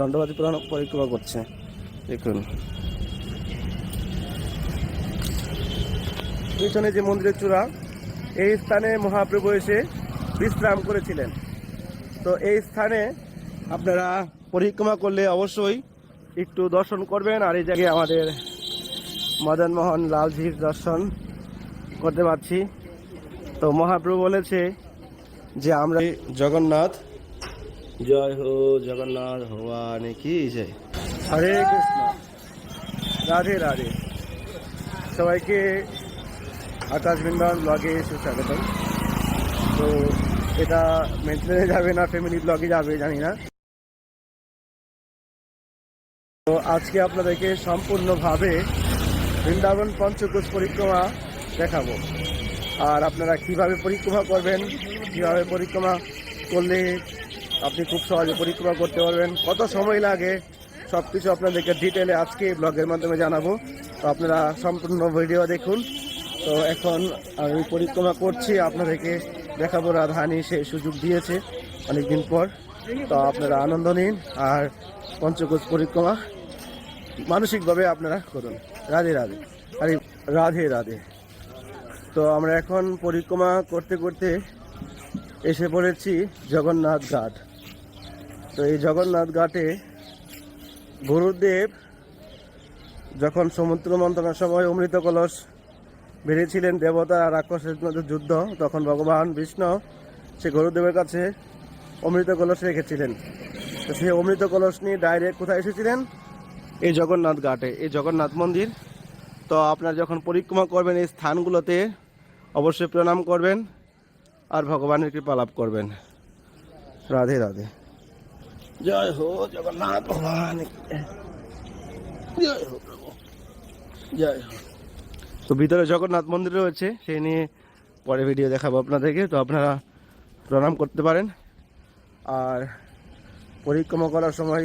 দণ্ডবাদী পুরাণ পরিক্রমা করছে। দেখুন। পিছনে যে মন্দিরের চূড়া, এই স্থানে মহাপ্রভু এসে বিশ্রাম করেছিলেন। তো এই স্থানে আপনারা পরিক্রমা করলে অবশ্যই একটু দর্শন করবেন আর এই জায়গায় আমাদের মদন মোহন লালজির দর্শন করতে পারছি। তো মহাপ্রভু বলেছে যে আমরা জগন্নাথ জয় হো জগন্নাথ ভগবান কি জয়? হরে কৃষ্ণ। রাধে রাধে। সবাইকে আকাশ বৃন্দাবন ব্লগে সুস্বাগতম। তো এটা মেন্টেনে যাবে না ফ্যামিলি ব্লগে যাবে, জানি না। তো আজকে আপনাদেরকে সম্পূর্ণভাবে বৃন্দাবন পঞ্চকোষ পরিক্রমা দেখাবো। আর আপনারা কীভাবে পরিক্রমা করবেন, কীভাবে পরিক্রমা করলে আপনি খুব সহজে পরিক্রমা করতে পারবেন। কত সময় লাগে সব কিছু আপনাদেরকে ডিটেলে আজকে ব্লগের মাধ্যমে জানাব। তো আপনারা সম্পূর্ণ ভিডিও দেখুন। তো এখন আমি পরিক্রমা করছি, আপনাদেরকে দেখাবো রাধানি সে সুযোগ দিয়েছে অনেকদিন পর। তো আপনারা আনন্দ নিন আর পঞ্চকোষ পরিক্রমা মানসিকভাবে আপনারা করুন। রাধে রাধে। আরে, রাধে রাধে। তো আমরা এখন পরিক্রমা করতে করতে এসে পড়েছি জগন্নাথ ঘাট। তো এই জগন্নাথ ঘাটে গুরুদেব যখন সমুদ্র মন্থনের সময় অমৃত কলস বেরিয়েছিলেন দেবতা আর রাক্ষসের মধ্যে যুদ্ধ, তখন ভগবান বিষ্ণু সে গুরুদেবের কাছে অমৃত কলস রেখেছিলেন। তো সেই অমৃত কলস নিয়ে ডাইরেক্ট কোথায় এসেছিলেন? এই জগন্নাথ ঘাটে। এই জগন্নাথ মন্দির। তো আপনার যখন পরিক্রমা করবেন এই স্থানগুলোতে, অবশ্যই প্রণাম করবেন আর ভগবানের কৃপা লাভ করবেন। রাধে রাধে। জয় হো জগন্নাথ ভগবান। জয় হো প্রভু। জয় হো। তো ভিতরে জগন্নাথ মন্দির রয়েছে, সেই নিয়ে পরে ভিডিও দেখাবো আপনাদেরকে, তো আপনারা প্রণাম করতে পারেন। আর পরিক্রমা করার সময়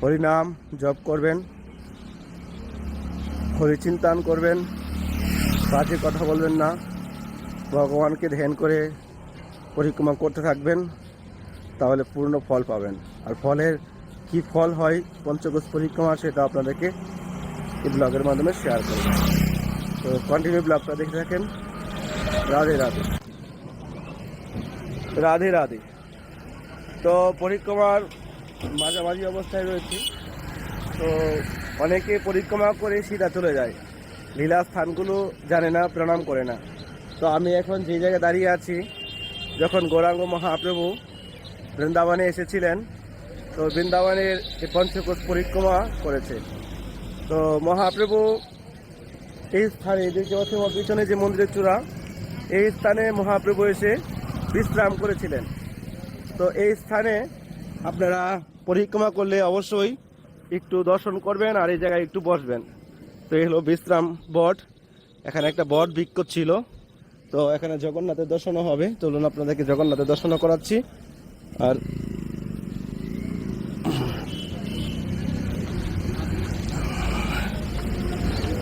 হরিনাম জপ করবেন, হরিচিন্তান করবেন, বাজে কথা বলবেন না, ভগবানকে ধ্যান করে পরিক্রমা করতে থাকবেন। তাহলে পূর্ণ ফল পাবেন। আর ফলের কি ফল হয় পঞ্চকোষ পরিক্রমা, সেটা আপনাদেরকে এই ব্লগের মাধ্যমে শেয়ার করব। তো কন্টিনিউ ব্লগটা দেখে থাকেন। রাধে রাধে। রাধে রাধে। তো পরিক্রমার মাঝামাঝি অবস্থায় রয়েছে। তো অনেকে পরিক্রমা করে সিধা চলে যায়। লীলা স্থানগুলো জানে না, প্রণাম করে না। তো আমি এখন যে জায়গায় দাঁড়িয়ে আছি, যখন গৌরাঙ্গ মহাপ্রভু বৃন্দাবনে এসেছিলেন। তো বৃন্দাবনের এই পঞ্চকোষ পরিক্রমা করেছে। তো মহাপ্রভু এই স্থানে পাচ্ছি পিছনে যে মন্দিরের চূড়া, এই স্থানে মহাপ্রভু এসে বিশ্রাম করেছিলেন। তো এই স্থানে আপনারা পরিক্রমা করলে অবশ্যই একটু দর্শন করবেন আর এই জায়গায় একটু বসবেন। তো এই হলো বিশ্রাম বট। এখানে একটা বট বৃক্ষ ছিল। তো এখানে জগন্নাথের দর্শনও হবে। চলুন আপনাদেরকে জগন্নাথের দর্শনও করাচ্ছি। আর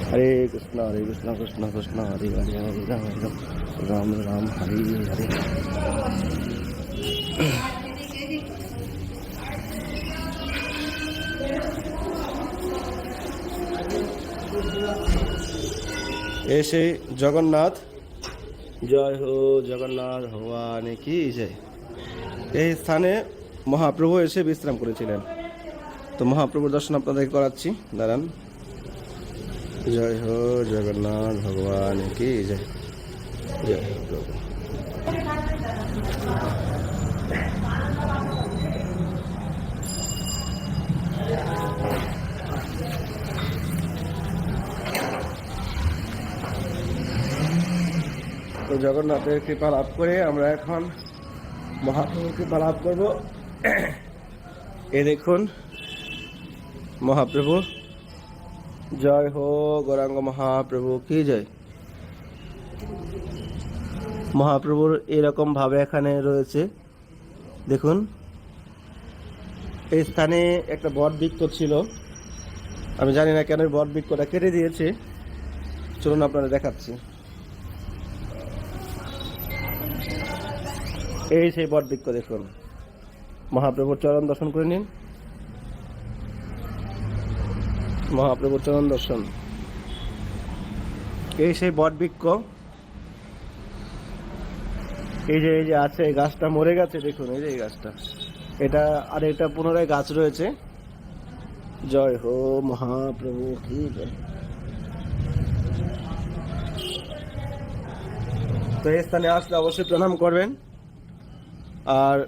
হরে কৃষ্ণ হরে কৃষ্ণ কৃষ্ণ কৃষ্ণ হরে হরে হরে রাম হরে রাম রাম রাম হরে হরে এসে জগন্নাথ জয় হো জগন্নাথ ভগবান কি জয় এই স্থানে মহাপ্রভু এসে বিশ্রাম করেছিলেন। তো মহাপ্রভুর দর্শন আপনাদের করাচ্ছি। দাঁড়ান। জয় হো জগন্নাথ ভগবান কি? জয় জয় প্রভু। তো জগন্নাথের কৃপা লাভ করে আমরা এখন মহাপ্রভুর কৃপা লাভ করব। এ দেখুন, মহাপ্রভু, জয় হো গৌরাঙ্গ মহাপ্রভু, কি জয়। মহাপ্রভুর এরকম ভাবে এখানে রয়েছে। দেখুন, এই স্থানে একটা বট বৃক্ষ ছিল। আমি জানি না কেন বট বৃক্ষটা কেটে দিয়েছে। চলুন আপনারা দেখাচ্ছি। এই সেই বট বৃক্ষ দেখুন মহাপ্রভুর চরণ দর্শন করে নিন। মহাপ্রভুর চরণ দর্শন। এই সেই বট বৃক্ষ। এই যে এই যে আছে, এই গাছটা মরে গেছে, দেখুন, এই যে এই গাছটা। এটা, আর এটা পুনরায় গাছ রয়েছে। জয় হো মহাপ্রভু, কি তো এই স্থানে আসলে অবশ্যই প্রণাম করবেন। আর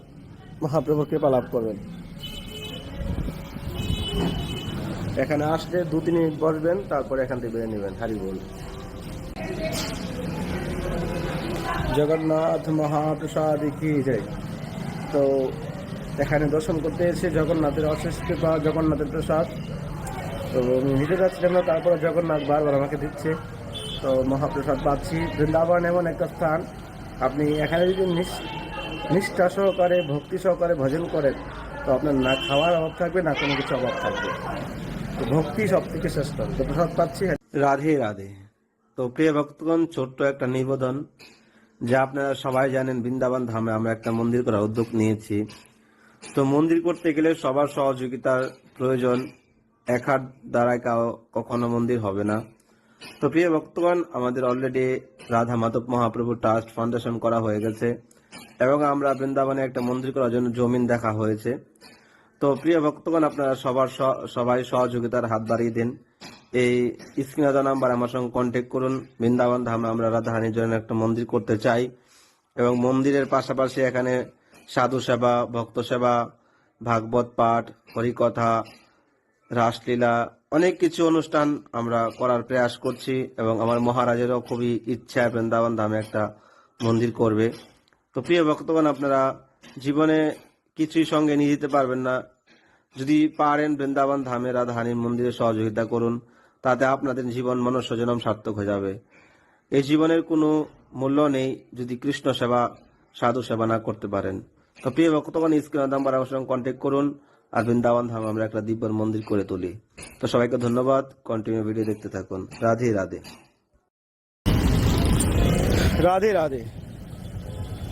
মহাপ্রভুর কৃপা লাভ করবেন। এখানে আসলে দু, তিন মিনিট বসবেন, তারপরে এখান থেকে বেরিয়ে নেবেন। হারি বল। জগন্নাথ মহাপ্রসাদ কি জয়। তো এখানে দর্শন করতে এসে জগন্নাথের অশেষ কৃপা, জগন্নাথের প্রসাদ। তো আমি নিতে যাচ্ছিলাম না, তারপরে জগন্নাথ বারবার আমাকে দিচ্ছে। তো মহাপ্রসাদ পাচ্ছি। বৃন্দাবন এমন একটা স্থান। আপনি এখানে যদি নিষ্ঠা সহকারে, ভক্তি সহকারে ভজন করেন, তো আপনার না খাওয়ার অভাব থাকবে, না কোনো কিছু অভাব থাকবে। তো ভক্তি সব থেকে শ্রেষ্ঠ। তো প্রসাদ পাচ্ছি? রাধে রাধে। তো প্রিয় ভক্তগণ, ছোট্ট একটা নিবেদন, যা আপনারা সবাই জানেন, বৃন্দাবন ধামে আমরা একটা মন্দির করার উদ্যোগ নিয়েছি। তো মন্দির করতে গেলে সবার সহযোগিতার প্রয়োজন। এক হাত দ্বারাই কাও- কখনো মন্দির হবে না। তো প্রিয় ভক্তগণ, আমাদের already Radha Madhav Mahaprabhu trust foundation করা হয়ে গেছে। এবং আমরা বৃন্দাবনে একটা মন্দির করার জন্য জমিন দেখা হয়েছে। তো প্রিয় ভক্তগণ, আপনারা সবার সবাই সহযোগিতার হাত বাড়িয়ে দিন। এই স্ক্রিনে নাম্বার আমার সঙ্গে কন্ট্যাক্ট করুন। বৃন্দাবন ধামে আমরা রাধাহানির জন্য একটা মন্দির করতে চাই এবং মন্দিরের পাশাপাশি এখানে সাধু সেবা, ভক্ত সেবা, ভাগবত পাঠ, হরিকথা, রাসলীলা, অনেক কিছু অনুষ্ঠান আমরা করার প্রয়াস করছি এবং আমার মহারাজেরও খুবই ইচ্ছা বৃন্দাবন ধামে একটা মন্দির করবে। তো প্রিয় ভক্তগণ, আপনারা জীবনে কিছুই সঙ্গে নিয়ে যেতে পারবেন না। যদি পারেন বৃন্দাবন ধামে রাধাহানির মন্দিরে সহযোগিতা করুন, তাতে আপনাদের জীবন মনুষ্য জনম সার্থক হয়ে যাবে। এই জীবনের কোনো মূল্য নেই যদি কৃষ্ণ সেবা, সাধু সেবা না করতে পারেন। তো প্রিয় ভক্তগণ স্ক্রিন নাম্বার আমার সঙ্গে কন্ট্যাক্ট করুন আর বৃন্দাবন ধাম আমরা একটা দিব্যর মন্দির করে তুলি। তো সবাইকে ধন্যবাদ। কন্টিনিউ ভিডিও দেখতে থাকুন। রাধে রাধে। রাধে রাধে।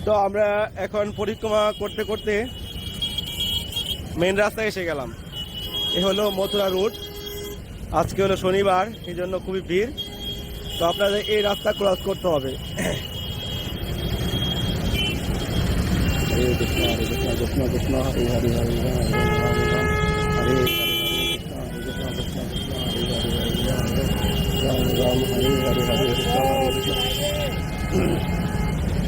তো আমরা এখন পরিক্রমা করতে করতে মেন রাস্তায় এসে গেলাম। এ হলো মথুরা রুট আজকে হলো শনিবার, এই জন্য খুবই ভিড়। তো আপনাদের এই রাস্তা ক্রস করতে হবে।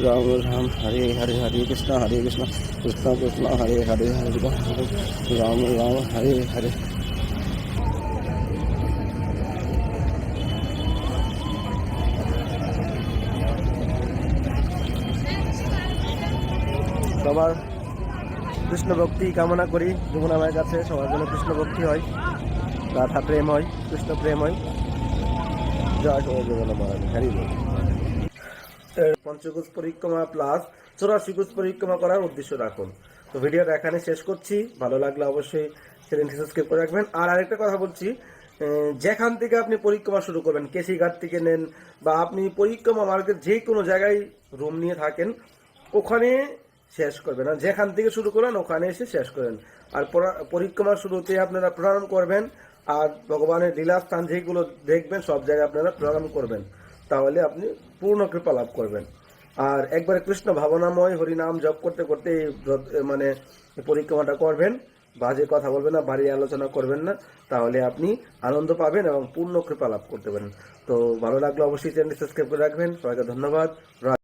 রাম রাম হরে হরে হরে কৃষ্ণ হরে কৃষ্ণ কৃষ্ণ কৃষ্ণ হরে হরে হরে রাম রাম হরে হরে সবার কৃষ্ণ ভক্তি কামনা করি যমুনামায়ের কাছে সবার জন্য কৃষ্ণ ভক্তি হয়, রাধা প্রেম হয়, কৃষ্ণ প্রেম হয়। জয় সবাই যমুনা মহারাজ পঞ্চকুশ পরিক্রমা প্লাস চৌরাশি কুশ পরিক্রমা করার উদ্দেশ্য রাখুন। তো ভিডিওটা এখানে শেষ করছি। ভালো লাগলে অবশ্যই চ্যানেলটি সাবস্ক্রাইব করে রাখবেন। আর আরেকটা কথা বলছি যেখান থেকে আপনি পরিক্রমা শুরু করবেন কেসি ঘাট থেকে নেন বা আপনি পরিক্রমা মার্গের যে কোনো জায়গায় রুম নিয়ে থাকেন, ওখানে শেষ করবেন। আর যেখান থেকে শুরু করবেন, ওখানে এসে শেষ করেন আর পরিক্রমা শুরুতে আপনারা প্রণাম করবেন। আর ভগবানের লীলাস্থান যেগুলো দেখবেন, সব জায়গায় আপনারা প্রণাম করবেন। তাহলে আপনি পূর্ণ কৃপা লাভ করবেন। আর একবারে কৃষ্ণ ভাবনাময় হরিনাম জপ করতে করতে মানে পরিক্রমাটা করবেন। বাজে কথা বলবেন না বাড়ি আলোচনা করবেন না। তাহলে আপনি আনন্দ পাবেন এবং পূর্ণ কৃপা লাভ করতে পারেন। তো ভালো লাগলে অবশ্যই চ্যানেলটি সাবস্ক্রাইব করে রাখবেন। সবাইকে ধন্যবাদ।